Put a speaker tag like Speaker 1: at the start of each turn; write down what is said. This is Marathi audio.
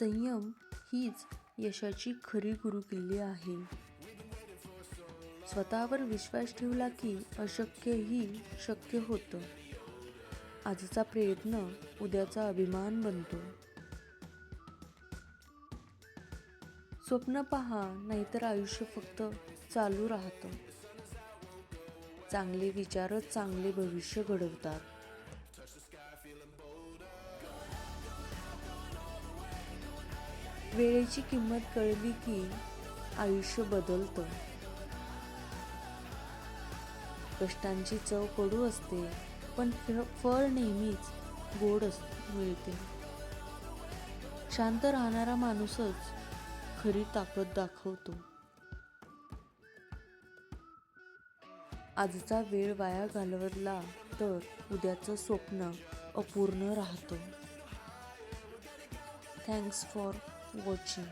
Speaker 1: संयम हीच यशाची खरी गुरुकिल्ली आहे. स्वतःवर विश्वास ठेवला की अशक्यही शक्य होतं. आजचा प्रयत्न उद्याचा अभिमान बनतो. स्वप्न पहा नाहीतर आयुष्य फक्त चालू राहतं. चांगले विचारच चांगले भविष्य घडवतात. वेळेची किंमत कळली की आयुष्य बदलतं. कष्टांची चव कडू असते पण फ- फळ नेहमीच गोड अस मिळते. शांत राहणारा माणूसच खरी ताकद दाखवतो. आजचा वेळ वाया घालवला तर उद्याचं स्वप्न अपूर्ण राहतं. Thanks for 이거지.